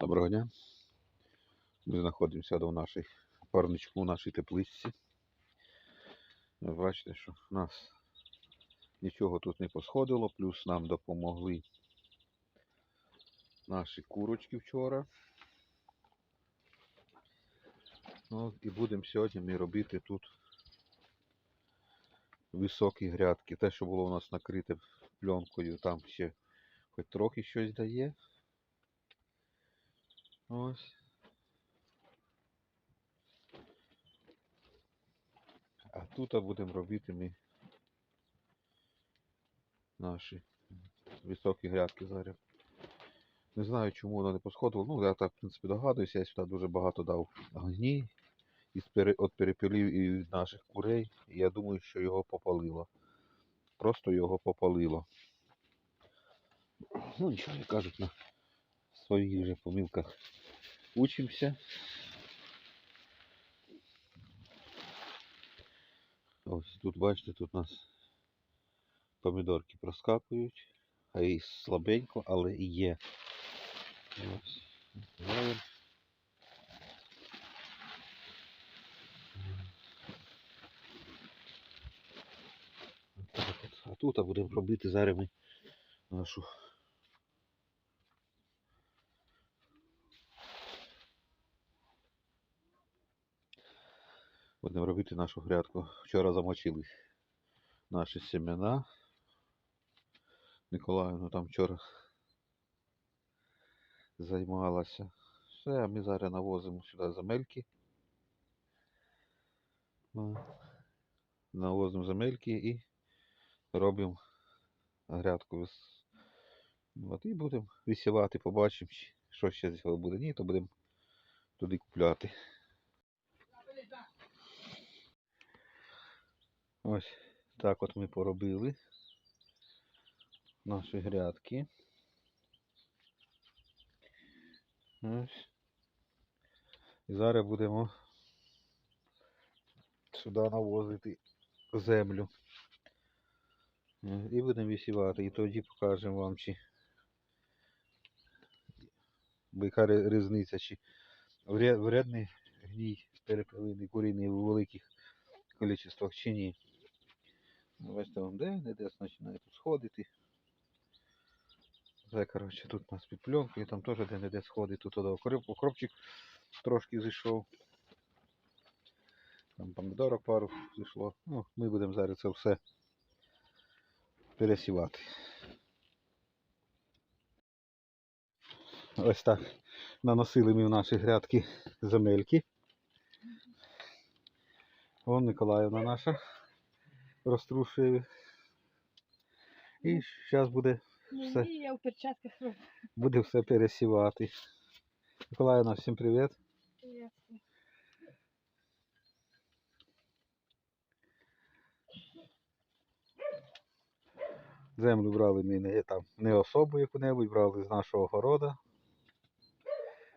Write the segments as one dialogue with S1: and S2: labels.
S1: Доброго дня. Ми знаходимося в нашій парничку, в нашій тепличці. Ви бачите, що в нас нічого тут не посходило, плюс нам допомогли наші курочки вчора. Ну, і будемо сьогодні ми робити тут високі грядки. Те, що було у нас накрите пленкою, там ще хоч трохи щось дає. Ось. А тут будемо робити ми наші високі грядки зараз. Не знаю, чому воно не посходило. Ну, я так, в принципі, догадуюся, я сюди дуже багато дав гній от перепілів і від наших курей. І я думаю, що його попалило. Просто його попалило. Ну, нічого, як кажуть, на своїх вже помилках учимося. Ось тут, бачите, тут у нас помідорки проскакують, а і слабенько, але і є. Ось. А тут будемо робити зараз ми нашу Будемо робити нашу грядку. Вчора замочили наші семена. Миколаївна там вчора займалася. Все, а ми зараз навозимо сюди земельки. Навозимо земельки і робимо грядку. От і будемо висівати, побачимо, що ще з цього буде. Ні, то будемо туди купляти. Ось так от ми поробили наші грядки. Ось. І зараз будемо сюди навозити землю. І будемо висівати. І тоді покажемо вам, чи яка різниця, чи вре- вредний гній перепелиний куриний у великих кількостях чи ні. Бачите, вам де, не де починає тут сходити. Це, коротше, тут у нас під пленкою, там теж де не де сходить, тут туди окроп, окропчик трошки зійшов. Там помідорок пару зійшло. Ну, ми будемо зараз це все пересівати. Ось так. Наносили ми в наші грядки земельки. Вон Миколаївна наша розтрушує. І зараз буде Все.
S2: ні, я в перчатках роблю.
S1: Буде все пересівати. Миколаївна, всім привіт.
S2: Ясно.
S1: Землю брали ми не, там, не особу яку-небудь, брали з нашого города.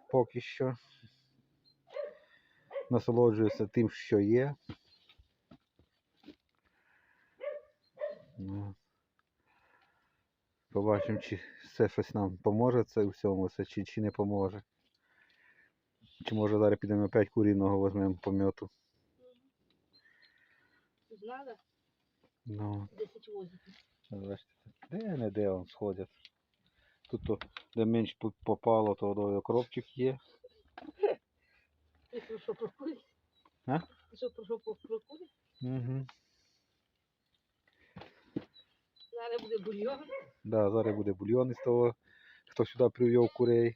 S1: Поки що. Насолоджуюся тим, що є. Ну. Побачимо, чи це щось нам поможе це у всьому, це, чи, чи не поможе. Чи може зараз підемо опять куріного візьмемо пом'яту.
S2: Тут надо
S1: Ну.
S2: 10 возиків.
S1: Де не де он сходять. Тут то, де менш попало, то і окропчик є.
S2: Ти що прокурі?
S1: А?
S2: Ти що про що?
S1: Угу.
S2: Зараз буде бульйон.
S1: Да, зараз буде бульйон із того, хто сюди привів курей.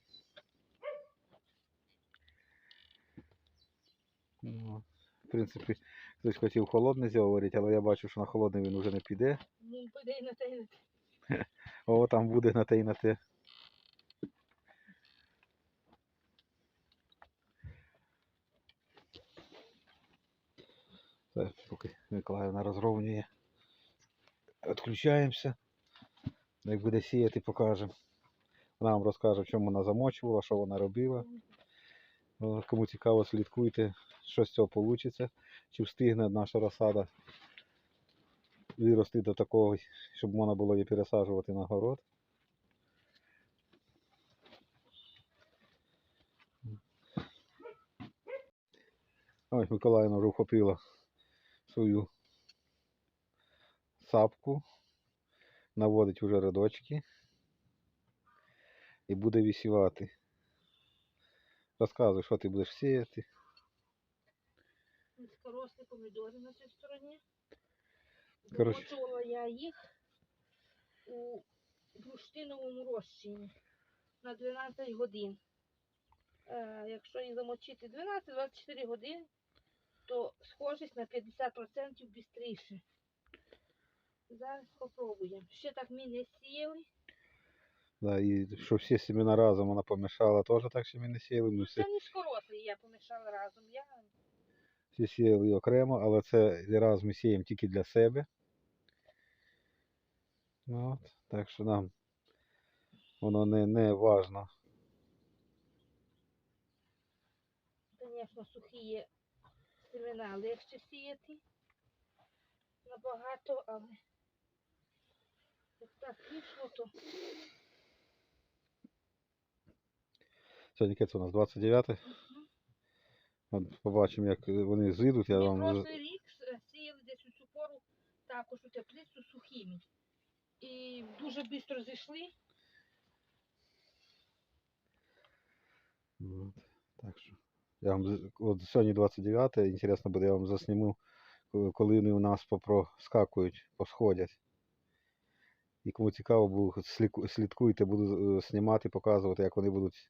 S1: Ну, в принципі, хтось хотів холодне зговорити, але я бачу, що на холодне він вже не піде.
S2: Ну, піде і на те, і на те.
S1: О, там буде на те і на те. Так, поки Миколаївна розровнює відключаємося. Ну, Як буде сіяти, покажемо. Вона вам розкаже, в чому вона замочувала, що вона робила. Ну, кому цікаво, слідкуйте, що з цього вийде, чи встигне наша розсада вирости до такого, щоб можна було її пересаджувати на город. Ось Миколаївна вже вхопила свою сапку, наводить уже рядочки і буде висівати. Розказуй, що ти будеш сіяти.
S2: Низькорослі помідори на цій стороні. Замочувала я їх у бурштиновому розчині на 12 годин. Е, якщо їх замочити 12-24 години, то схожість на 50% бістріше. Зараз спробуємо. Ще так ми не сіяли.
S1: Да, і щоб всі семена разом вона помішала, теж так ще ми не сіяли. Ми
S2: Ну,
S1: всі,
S2: це низькорослі я помішала разом. Я
S1: всі сіяли окремо, але це раз ми сіємо тільки для себе. Ну, От, так що нам воно не, не важно.
S2: Звісно, сухі семена легше сіяти набагато, але як так пішло, то
S1: Сьогодні це у нас 29.
S2: Мгм.
S1: От побачимо, як вони зійдуть. Я вам вже-
S2: прошлий рік е, сіяли десь у цю пору також у теплицю сухими. І дуже швидко зійшли.
S1: От, так що. Я вам з- от сьогодні 29, інтересно буде, я вам засніму, ко- коли вони у нас попроскакують, посходять. І кому цікаво, бу- сліку- слідкуйте, буду е, знімати, показувати, як вони будуть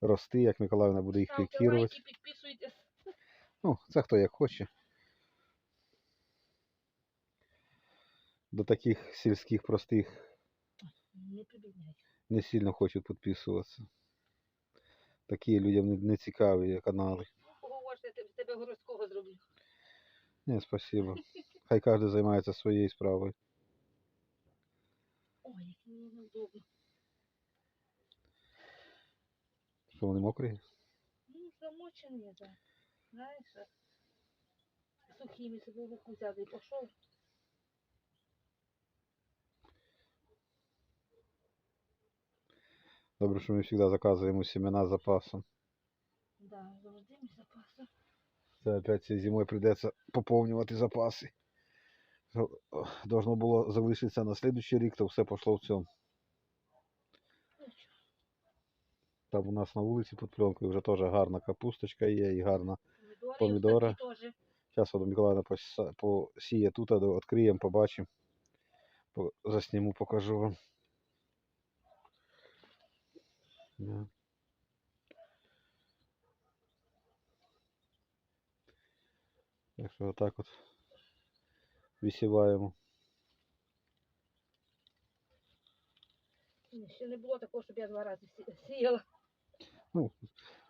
S1: рости, як Миколаївна буде їх пікірувати. Ну, це хто як хоче. До таких сільських простих
S2: Не
S1: сильно хочуть підписуватися. Такі людям не, цікаві канали.
S2: Тебе зроблю.
S1: Ні, спасибо. Хай кожен займається своєю справою.
S2: Ой, як мені неудобно.
S1: Що вони мокрі?
S2: Ну, замочені, так. Знаєш, а сухими собі руку взяв і пішов.
S1: Добре, що ми завжди заказуємо семена з запасом.
S2: Да, завжди мій запаси.
S1: Це опять зимою прийдеться поповнювати запаси. О, Должно було залишитися на слідуючий рік, то все пішло в цьому. Там у нас на вулиці під пленкою вже теж гарна капусточка є і гарна.
S2: Теж.
S1: Зараз Вода Миколаївна посіє тут, відкриємо, побачимо. По- Засніму, покажу вам. Да. Так що отак от висіваємо.
S2: Ще не було такого, щоб я два рази сі- сіяла.
S1: Ну,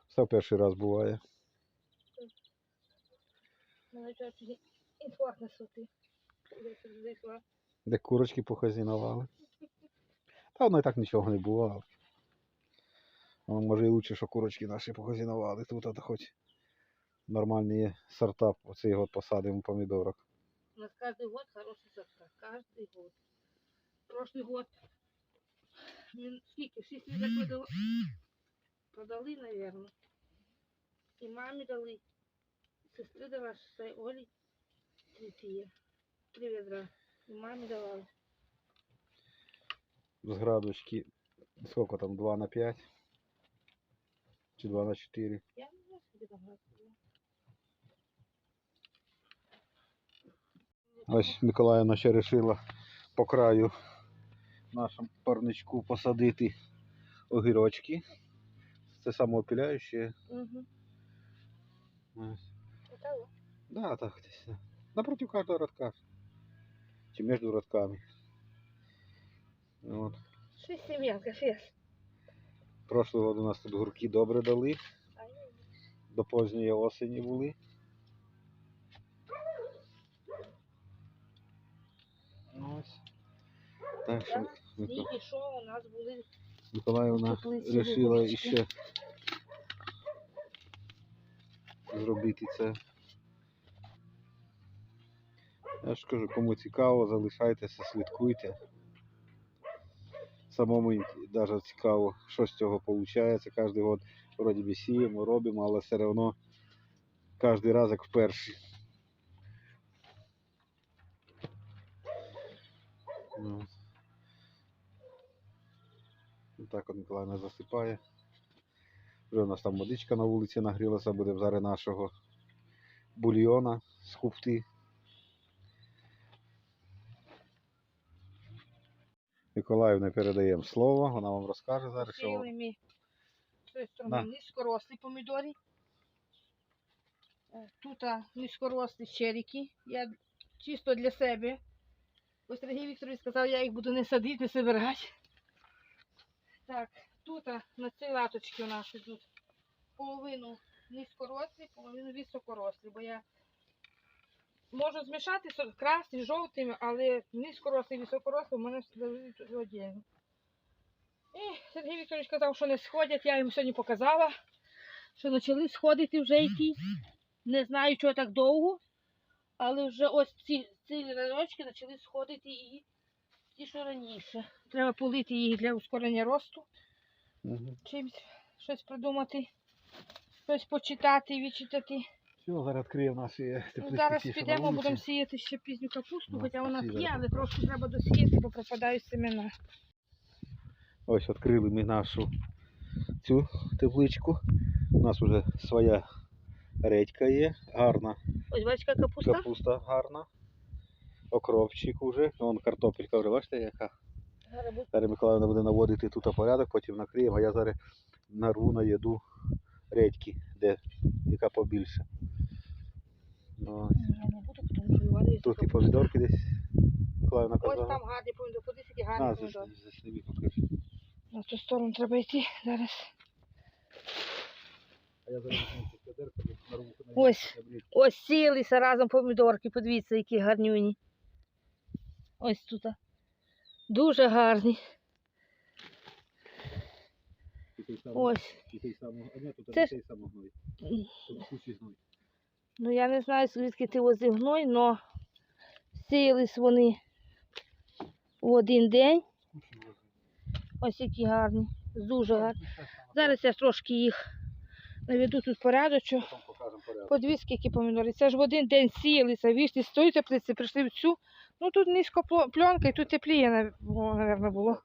S1: все перший раз буває.
S2: Мене інфаркт на зайшла.
S1: Де курочки похазінували. Та воно і так нічого не було. Ну, може і лучше, що курочки наші похазінували. Тут хоч нормальні сорта, оцей год посадимо помідорок.
S2: У нас каждый год хороший сорта. Каждый год. Прошлый год ми скільки? Шість літок продали, продали, наверное. І мамі дали. Сестри дала, ще Олі три тіє. Три ведра. І мамі давали.
S1: З градочки, сколько там, 2 на 5? Чи 2 на 4?
S2: Я не знаю, скільки там грати
S1: Ось Миколаївна ще вирішила по краю нашому парничку посадити огірочки. Це самоопіляюче.
S2: Угу.
S1: Ось. Да, так десь. Напротив каждого рядка. Чи между рядками. От.
S2: Шесть сем'янка, шесть.
S1: Прошлый год у нас тут гурки добре дали. До поздньої осені були. Ось. Так що
S2: у нас були
S1: Миколаївна вирішила іще зробити це. Я ж кажу, кому цікаво, залишайтеся, слідкуйте. Самому навіть цікаво, що з цього виходить. Кожен год вроді би сіємо, робимо, але все одно Кожен раз як вперше. Ну. Так от Миколаївна засипає. Вже у нас там водичка на вулиці нагрілася, буде зараз нашого бульйона з купти. Миколаївна передаємо слово, вона вам розкаже зараз, що
S2: Посіяли ми низькорослі помідори. Е, Тут низькорослі черіки. Я чисто для себе. Ось Сергій Вікторович сказав, я їх буду не садити, не собирати. Так, тут на цій латочці у нас ідуть половину низькорослі, половину високорослі, бо я можу змішати красні, жовтими, але низькорослі і високорослі в мене завжди віддільно. І Сергій Вікторович казав, що не сходять, я їм сьогодні показала, що почали сходити вже йти. Не знаю, чого так довго, але вже ось ці, ці рядочки почали сходити і ті, що раніше. Треба полити їх для ускорення росту,
S1: Угу.
S2: чимось щось придумати, щось почитати, відчитати.
S1: Все, зараз відкриємо наші
S2: Ну,
S1: теплички.
S2: зараз
S1: ті, що
S2: підемо, будемо сіяти ще пізню капусту,
S1: Ну,
S2: хоча вона є, але трошки треба досіяти, бо пропадають семена.
S1: Ось відкрили ми нашу цю тепличку. У нас вже своя редька є, гарна
S2: Ось бачка капуста.
S1: капуста гарна. Окропчик уже. Вон картопелька вже, бачите, яка.
S2: Зараз
S1: Миколаївна буде наводити тут порядок, потім накриємо, а я зараз нарву на їду редьки, де, яка побільше. Ось.
S2: Що Іван
S1: Тут і помідорки десь Миколаївна
S2: Ось там гарні помідори, подивись, які гарні
S1: зас-
S2: помідори.
S1: засніми покажи.
S2: На ту сторону треба йти зараз.
S1: А я зараз
S2: Ось. Ось сілися разом помідорки, подивіться, які гарнюні. Ось тут. Дуже гарні. Ось. Це ж-. Ну я не знаю, звідки ти возив гной, але сіялись вони в один день. Ось які гарні. Дуже гарні. Зараз я трошки їх наведу тут порядочок.
S1: Потім
S2: дві скільки помідори. Це ж в один день сіялися, вийшли з тої теплиці, прийшли в цю. Ну тут низько пленка і тут тепліє, мабуть, було.